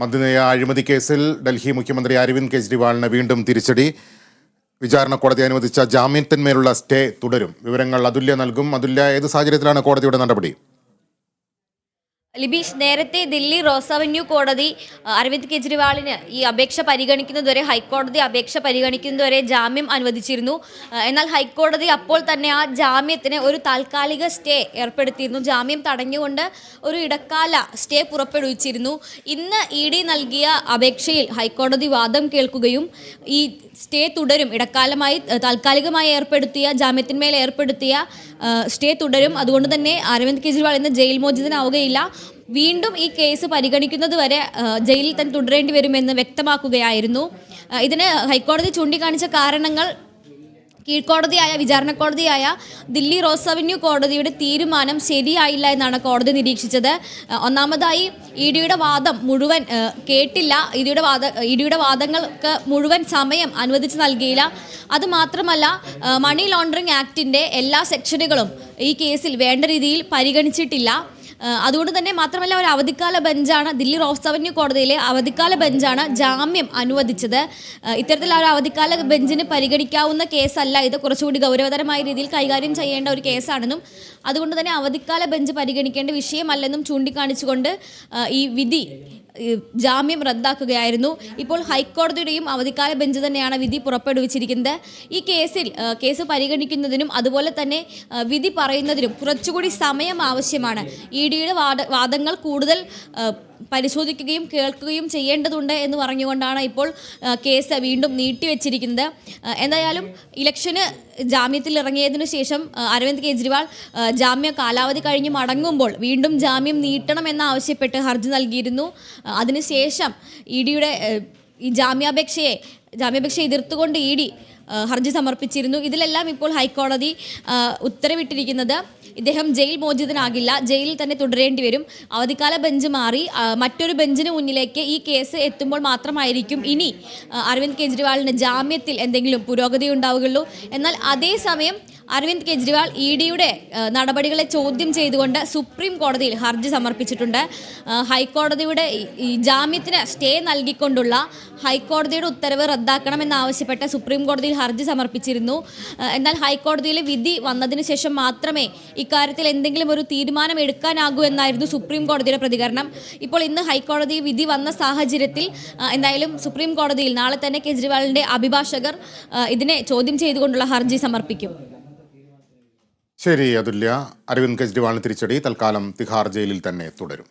മദ്യനയ അഴിമതി കേസിൽ ഡൽഹി മുഖ്യമന്ത്രി അരവിന്ദ് കെജ്രിവാളിന് വീണ്ടും തിരിച്ചടി. വിചാരണ കോടതി അനുവദിച്ച ജാമ്യത്തിന്മേലുള്ള സ്റ്റേ തുടരും. വിവരങ്ങൾ അതുല്യ നൽകും. അതുല്യ ഏത് സാഹചര്യത്തിലാണ് കോടതിയുടെ നടപടി? ലിബീഷ് നേരത്തെ ദില്ലി റോസ് അവന്യൂ കോടതി അരവിന്ദ് കെജ്രിവാളിന് ഈ അപേക്ഷ പരിഗണിക്കുന്നതുവരെ ഹൈക്കോടതി അപേക്ഷ പരിഗണിക്കുന്നതുവരെ ജാമ്യം അനുവദിച്ചിരുന്നു. എന്നാൽ ഹൈക്കോടതി അപ്പോൾ തന്നെ ആ ജാമ്യത്തിന് ഒരു താൽക്കാലിക സ്റ്റേ ഏർപ്പെടുത്തിയിരുന്നു. ജാമ്യം തടഞ്ഞുകൊണ്ട് ഒരു ഇടക്കാല സ്റ്റേ പുറപ്പെടുവിച്ചിരുന്നു. ഇന്ന് ഇ ഡി നൽകിയ അപേക്ഷയിൽ ഹൈക്കോടതി വാദം കേൾക്കുകയും ഈ സ്റ്റേ തുടരും. ഇടക്കാലമായി താൽക്കാലികമായി ഏർപ്പെടുത്തിയ ജാമ്യത്തിന്മേൽ ഏർപ്പെടുത്തിയ സ്റ്റേ തുടരും. അതുകൊണ്ട് തന്നെ അരവിന്ദ് കെജ്രിവാൾ ഇന്ന് ജയിൽ മോചിതനാവുകയില്ല. വീണ്ടും ഈ കേസ് പരിഗണിക്കുന്നത് വരെ ജയിലിൽ തന്നെ തുടരേണ്ടി വരുമെന്ന് വ്യക്തമാക്കുകയായിരുന്നു. ഇതിന് ഹൈക്കോടതി ചൂണ്ടിക്കാണിച്ച കാരണങ്ങൾ കീഴ്ക്കോടതിയായ വിചാരണ കോടതിയായ ദില്ലി റോസ് അവന്യൂ കോടതിയുടെ തീരുമാനം ശരിയായില്ല എന്നാണ് കോടതി നിരീക്ഷിച്ചത്. ഒന്നാമതായി ഇ ഡിയുടെ വാദം മുഴുവൻ കേട്ടില്ല. ഇഡിയുടെ വാദ ഇ ഡിയുടെ വാദങ്ങൾക്ക് മുഴുവൻ സമയം അനുവദിച്ച് നൽകിയില്ല. അതുമാത്രമല്ല മണി ലോണ്ടറിംഗ് ആക്ടിന്റെ എല്ലാ സെക്ഷനുകളും ഈ കേസിൽ വേണ്ട രീതിയിൽ പരിഗണിച്ചിട്ടില്ല. അതുകൊണ്ട് തന്നെ മാത്രമല്ല ഒരു അവധിക്കാല ബെഞ്ചാണ് ദില്ലി റോസ് അവന്യൂ കോടതിയിലെ അവധിക്കാല ബെഞ്ചാണ് ജാമ്യം അനുവദിച്ചത്. ഇത്തരത്തിലുള്ള ഒരു അവധിക്കാല ബെഞ്ചിന് പരിഗണിക്കാവുന്ന കേസല്ല ഇത്. കുറച്ചുകൂടി ഗൗരവതരമായ രീതിയിൽ കൈകാര്യം ചെയ്യേണ്ട ഒരു കേസാണെന്നും അതുകൊണ്ട് തന്നെ അവധിക്കാല ബെഞ്ച് പരിഗണിക്കേണ്ട വിഷയമല്ലെന്നും ചൂണ്ടിക്കാണിച്ചുകൊണ്ട് ഈ വിധി ജാമ്യം റദ്ദാക്കുകയായിരുന്നു. ഇപ്പോൾ ഹൈക്കോടതിയുടെയും അവധിക്കാല ബെഞ്ച് തന്നെയാണ് വിധി പുറപ്പെടുവിച്ചിരിക്കുന്നത്. ഈ കേസിൽ കേസ് പരിഗണിക്കുന്നതിനും അതുപോലെ തന്നെ വിധി പറയുന്നതിനും കുറച്ചുകൂടി സമയം ആവശ്യമാണ്. ഇ ഡിയുടെ വാദ വാദങ്ങൾ കൂടുതൽ പരിശോധിക്കുകയും കേൾക്കുകയും ചെയ്യേണ്ടതുണ്ട് എന്ന് പറഞ്ഞുകൊണ്ടാണ് ഇപ്പോൾ കേസ് വീണ്ടും നീട്ടിവെച്ചിരിക്കുന്നത്. എന്തായാലും ഇലക്ഷന് ജാമ്യത്തിൽ ഇറങ്ങിയതിനു ശേഷം അരവിന്ദ് കെജ്രിവാൾ ജാമ്യ കാലാവധി കഴിഞ്ഞ് മടങ്ങുമ്പോൾ വീണ്ടും ജാമ്യം നീട്ടണമെന്ന് ആവശ്യപ്പെട്ട് ഹർജി നൽകിയിരുന്നു. അതിനുശേഷം ഇ ഡിയുടെ ഈ ജാമ്യാപേക്ഷയെ ജാമ്യാപേക്ഷ എതിർത്തുകൊണ്ട് ഇ ഡി ഹർജി സമർപ്പിച്ചിരുന്നു. ഇതിലെല്ലാം ഇപ്പോൾ ഹൈക്കോടതി ഉത്തരവിട്ടിരിക്കുന്നത്. ഇദ്ദേഹം ജയിൽ മോചിതനാകില്ല. ജയിലിൽ തന്നെ തുടരേണ്ടി വരും. അവധിക്കാല ബെഞ്ച് മാറി മറ്റൊരു ബെഞ്ചിന് മുന്നിലേക്ക് ഈ കേസ് എത്തുമ്പോൾ മാത്രമായിരിക്കും ഇനി അരവിന്ദ് കെജ്രിവാളിന് ജാമ്യത്തിൽ എന്തെങ്കിലും പുരോഗതി ഉണ്ടാവുകയുള്ളൂ. എന്നാൽ അതേസമയം അരവിന്ദ് കെജ്രിവാൾ ഇ ഡിയുടെ നടപടികളെ ചോദ്യം ചെയ്തുകൊണ്ട് സുപ്രീം കോടതിയിൽ ഹർജി സമർപ്പിച്ചിട്ടുണ്ട്. ഹൈക്കോടതിയുടെ ജാമ്യത്തിന് സ്റ്റേ നൽകിക്കൊണ്ടുള്ള ഹൈക്കോടതിയുടെ ഉത്തരവ് റദ്ദാക്കണമെന്നാവശ്യപ്പെട്ട് സുപ്രീം കോടതിയിൽ ഹർജി സമർപ്പിച്ചിരുന്നു. എന്നാൽ ഹൈക്കോടതിയിലെ വിധി വന്നതിന് ശേഷം മാത്രമേ ഇക്കാര്യത്തിൽ എന്തെങ്കിലും ഒരു തീരുമാനം എടുക്കാനാകൂ എന്നായിരുന്നു സുപ്രീം കോടതിയുടെ പ്രതികരണം. ഇപ്പോൾ ഇന്ന് ഹൈക്കോടതി വിധി വന്ന സാഹചര്യത്തിൽ എന്തായാലും സുപ്രീം കോടതിയിൽ നാളെ തന്നെ കെജ്രിവാളിന്റെ അഭിഭാഷകർ ഇതിനെ ചോദ്യം ചെയ്തുകൊണ്ടുള്ള ഹർജി സമർപ്പിക്കും. ശരി അതുല്യ. അരവിന്ദ് കെജ്രിവാളിന് തിരിച്ചടി. തൽക്കാലം തിഹാർ ജയിലിൽ തന്നെ തുടരും.